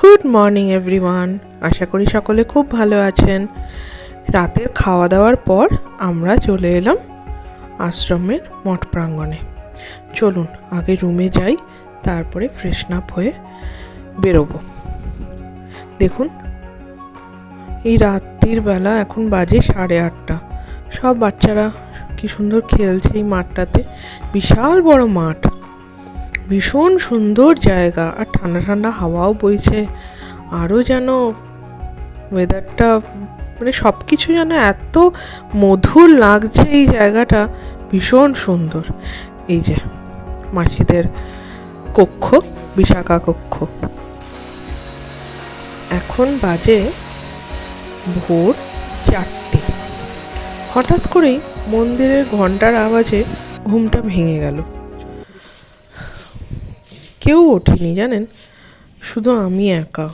Good morning everyone আশা করি সকলে খুব ভালো আছেন। রাতের খাওয়া দাওয়ার পর আমরা চলে এলাম আশ্রমের মঠ প্রাঙ্গণে। চলুন, আগে রুমে যাই, তারপরে ফ্রেশন আপ হয়ে বেরোবো। দেখুন, এই রাত্রির বেলা এখন বাজে সাড়ে আটটা। সব বাচ্চারা কি সুন্দর খেলছে এই মাঠটাতে। বিশাল বড় মাঠ। ভীষণ সুন্দর জায়গা আর ঠান্ডা ঠান্ডা হাওয়াও বইছে। আরও যেন ওয়েদারটা মানে সব কিছু যেন এত মধুর লাগছে এই জায়গাটা, ভীষণ সুন্দর। এই যে মাসিদের কক্ষ, বিশাখা কক্ষ। এখন বাজে ভোর চারটে। হঠাৎ করেই মন্দিরের ঘণ্টার আওয়াজে ঘুমটা ভেঙে গেল। কেউ ওঠেনি, জানেন? শুধু আমি একা।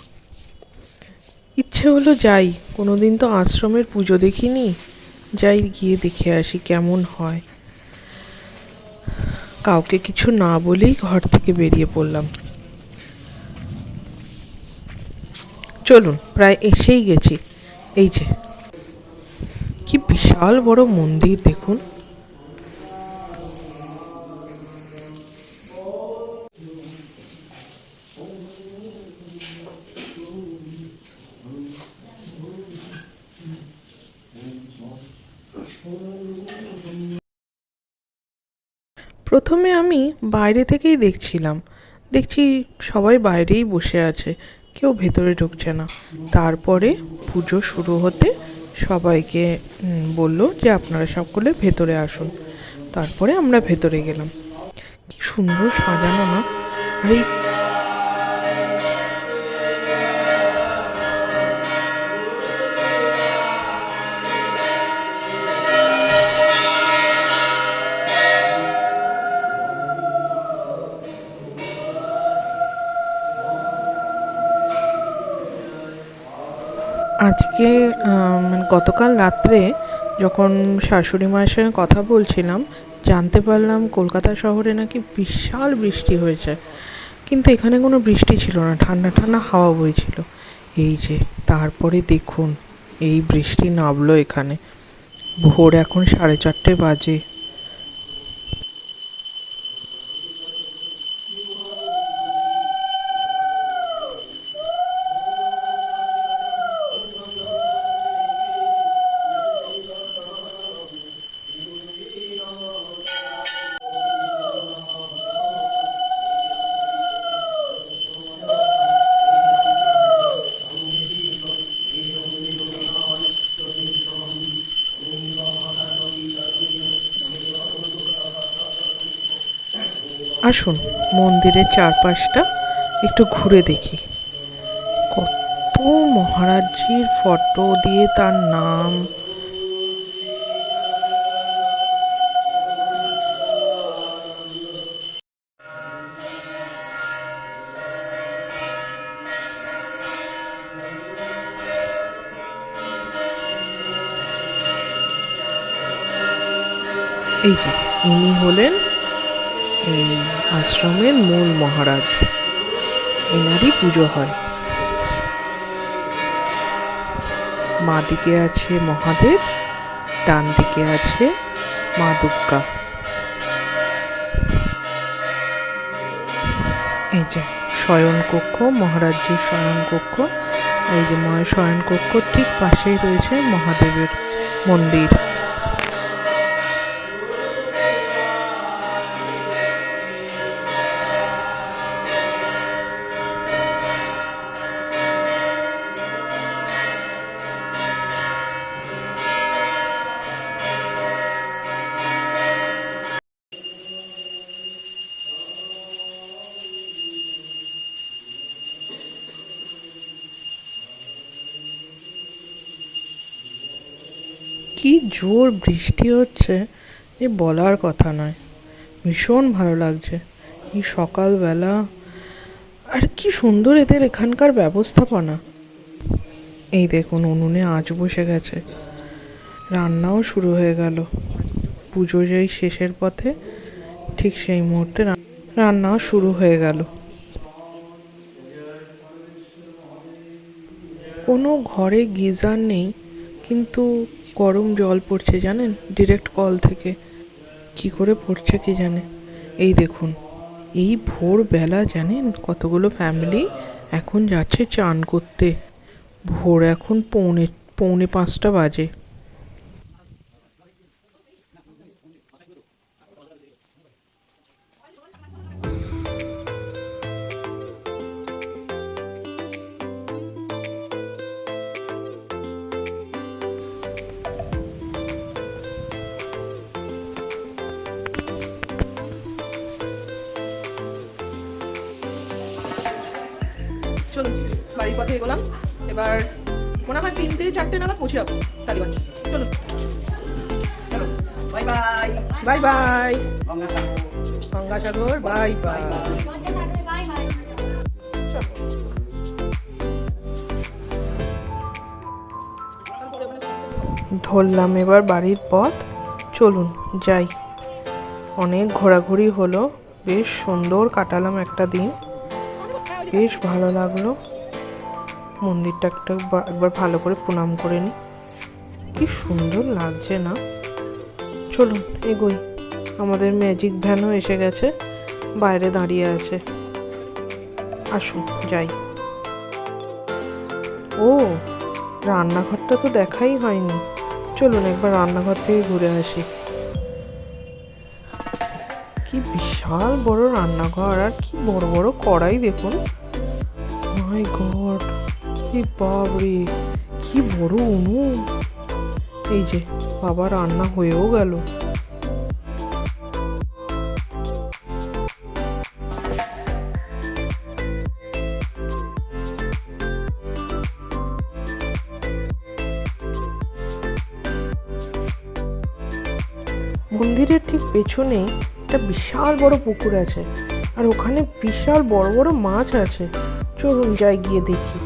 ইচ্ছে হলো যাই, কোনোদিন তো আশ্রমের পুজো দেখিনি। যাই গিয়ে দেখে আসি কেমন হয়। কাউকে কিছু না বলেই ঘর থেকে বেরিয়ে পড়লাম। চলুন, প্রায় এসেই গেছি। এই যে, কি বিশাল বড় মন্দির, দেখুন। প্রথমে আমি বাইরে থেকেই দেখছিলাম। দেখছি সবাই বাইরেই বসে আছে, কেউ ভেতরে ঢুকছে না। তারপরে পুজো শুরু হতে সবাইকে বলল যে আপনারা সকলে ভেতরে আসুন। তারপরে আমরা ভেতরে গেলাম। কি সুন্দর সাজানো না। আর এই আজকে মানে গতকাল রাত্রে যখন শাশুড়ি মায়ের সঙ্গে কথা বলছিলাম, জানতে পারলাম কলকাতা শহরে নাকি বিশাল বৃষ্টি হয়েছে। কিন্তু এখানে কোনো বৃষ্টি ছিল না, ঠান্ডা ঠান্ডা হাওয়া বইছিল। এই যে, তারপরে দেখুন, এই বৃষ্টি নামলো এখানে। ভোর এখন সাড়ে চারটে বাজে। আসুন, মন্দিরের চারপাশটা একটু ঘুরে দেখি। কত মহারাজজির ফটো দিয়ে তার নাম। এই যে, ইনি হলেন এই আশ্রমের মূল মহারাজ। এনারই পুজো হয়। মা দিকে আছে মহাদেব ডান দিকে আছে মা দুর্গা। এই যে শয়ন কক্ষ মহারাজজির শয়ন কক্ষ। এই যে মায়ের শয়ন কক্ষ, ঠিক পাশেই রয়েছে মহাদেবের মন্দির। কি জোর বৃষ্টি হচ্ছে যে বলার কথা নয়। ভীষণ ভালো লাগছে। এই সকালবেলা, আর কি সুন্দর এদের এখানকার ব্যবস্থাপনা। এই দেখুন, উনুনে আঁচ বসে গেছে। রান্নাও শুরু হয়ে গেল। পুজো যেই শেষের পথে, ঠিক সেই মুহূর্তে রান্নাও শুরু হয়ে গেল। কোনো ঘরে গিজার নেই। কিন্তু গরম জল পড়ছে জানেন? ডিরেক্ট কল থেকে। কি করে পড়ছে কি জানে? এই দেখুন, এই ভোরবেলা জানেন কতগুলো ফ্যামিলি এখন যাচ্ছে চান করতে। ভোর এখন পৌনে পৌনে পাঁচটা বাজে। পথে এগোলাম এবার মনে হয় তিনটে, চারটে নাগাদ পৌঁছে যাব টালিগঞ্জ চলো। Bye bye bye bye bye bye ধরলাম এবার বাড়ির পথ। চলুন, যাই। অনেক ঘোরাঘুরি হলো। বেশ সুন্দর কাটালাম একটা দিন। বেশ ভালো লাগল। মন্দিরটা একটা একবার ভালো করে প্রণাম করে নিই কি সুন্দর লাগছে না? চলুন, এগোই। আমাদের ম্যাজিক ভ্যানও এসে গেছে, বাইরে দাঁড়িয়ে আছে। আসুন, যাই। ও, রান্নাঘরটা তো দেখাই হয়নি। চলুন, একবার রান্নাঘর থেকে ঘুরে আসি। কি বিশাল বড় রান্নাঘর, আর কি বড় বড় কড়াই দেখুন। My god. বাবরে কি বড় উনুন এই যে, বাবা রান্না হয়েও গেল। মন্দিরের ঠিক পেছনেই একটা বিশাল বড় পুকুর আছে, আর ওখানে বিশাল বড় বড় মাছ আছে। চলুন যাই গিয়ে দেখি।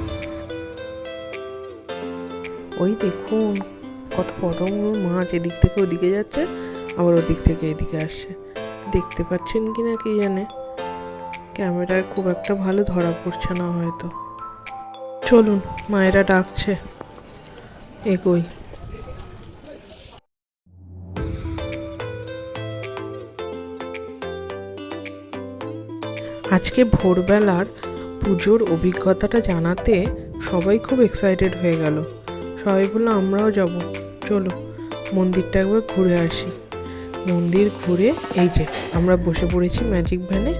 ওই দেখুন কত বড় বড় মাছ এদিক থেকে ওদিকে যাচ্ছে, আবার ওদিক থেকে এদিকে আসছে। দেখতে পাচ্ছেন কি না কি জানে? ক্যামেরায় খুব একটা ভালো ধরা পড়ছে না হয়তো। চলুন, মায়েরা ডাকছে। এগোই। আজকে ভোরবেলার পুজোর অভিজ্ঞতাটা জানাতে সবাই খুব এক্সাইটেড হয়ে গেল। সবাই বলল, আমরাও যাব। চলো, মন্দিরটা একবার ঘুরে আসি। মন্দির ঘুরে, এই যে, আমরা বসে পড়েছি ম্যাজিক ভ্যানে।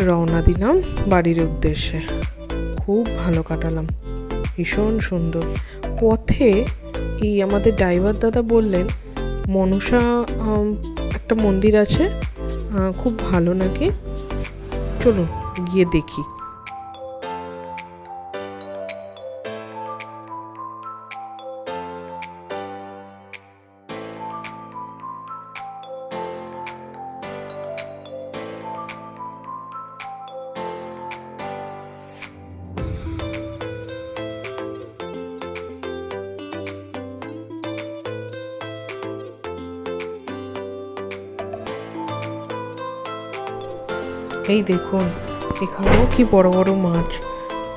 রওনা দিলাম বাড়ির উদ্দেশ্যে। খুব ভালো কাটালাম। ভীষণ সুন্দর। পথে এই আমাদের ড্রাইভার দাদা বললেন, মনসা একটা মন্দির আছে। খুব ভালো নাকি? চলো গিয়ে দেখি। এই দেখুন, এখানেও কি বড় বড় মাছ?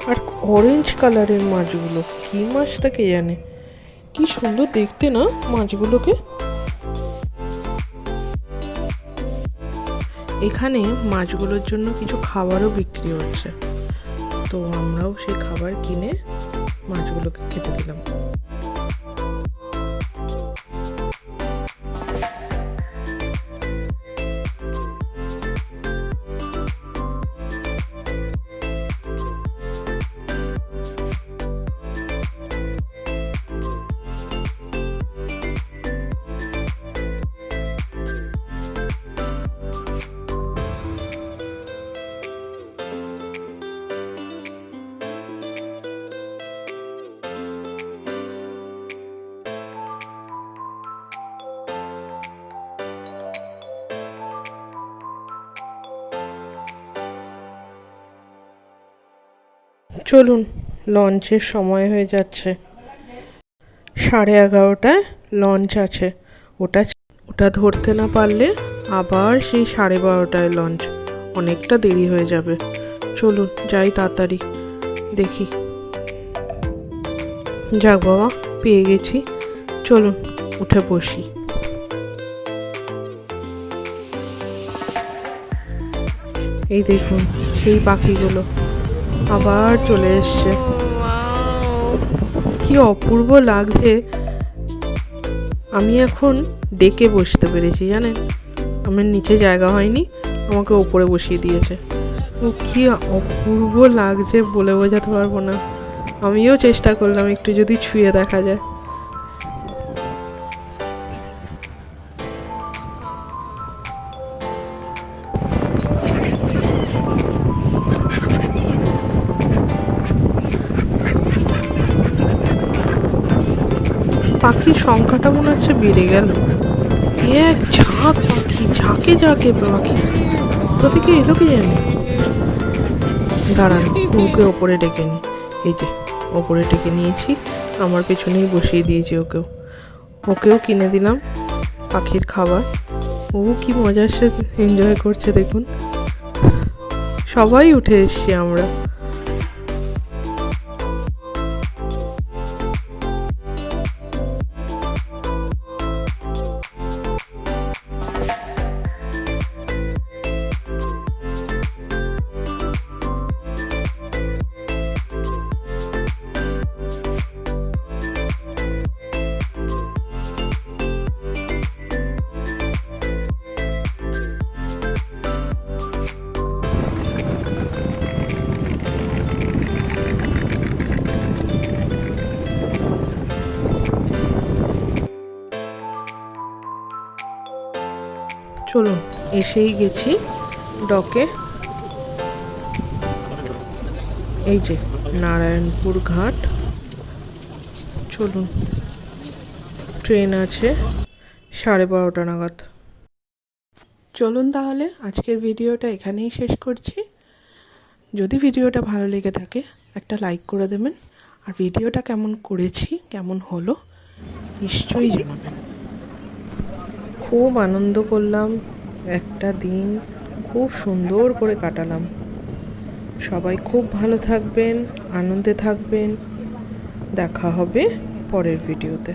আর অরেঞ্জ কালারের মাছগুলো, কি মাছটা কে জানে? কি সুন্দর দেখতে না মাছগুলোকে? এখানে মাছগুলোর জন্য কিছু খাবারও বিক্রি হচ্ছে। তো আমরাও সেই খাবার কিনে মাছগুলোকে খেতে দিলাম। চলুন, লঞ্চের সময় হয়ে যাচ্ছে। সাড়ে এগারোটায় লঞ্চ আছে। ওটা ওটা ধরতে না পারলে আবার সেই সাড়ে বারোটায় লঞ্চ। অনেকটা দেরি হয়ে যাবে। চলুন, যাই তাড়াতাড়ি। দেখি। যাক বাবা, পেয়ে গেছি। চলুন, উঠে বসি। এই দেখুন, সেই পাখিগুলো। আবার চলে এসছে। কি অপূর্ব লাগছে। আমি এখন ডেকে বসতে পেরেছি জানেন? আমার নিচে জায়গা হয়নি আমাকে ওপরে বসিয়ে দিয়েছে। ও কি অপূর্ব লাগছে বলে বোঝাতে পারব না। আমিও চেষ্টা করলাম একটু যদি ছুঁয়ে দেখা যায়। পাখির সংখ্যাটা মনে হচ্ছে বেড়ে গেল। এক ঝাঁক পাখি, ঝাঁকে ঝাঁকে পাখি। কোথা থেকে এলো কি জানি? দাঁড়ান, ওকে ওপরে ডেকে নি। এই যে, ওপরে ডেকে নিয়েছি, আমার পেছনেই বসিয়ে দিয়েছি ওকেও। ওকেও কিনে দিলাম পাখির খাবার। ও কি মজার সে এনজয় করছে দেখুন। সবাই উঠে এসছি আমরা। চলুন, এসেই গেছি ডকে। এই যে, নারায়ণপুর ঘাট। চলুন, ট্রেন আছে সাড়ে বারোটা নাগাদ। চলুন তাহলে, আজকের ভিডিওটা এখানেই শেষ করছি। যদি ভিডিওটা ভালো লেগে থাকে, একটা লাইক করে দেবেন। আর ভিডিওটা কেমন করেছি, কেমন হলো, নিশ্চয়ই জানাবেন। খুব আনন্দ করলাম। একটা দিন খুব সুন্দর করে কাটালাম। সবাই খুব ভালো থাকবেন, আনন্দে থাকবেন। দেখা হবে পরের ভিডিওতে।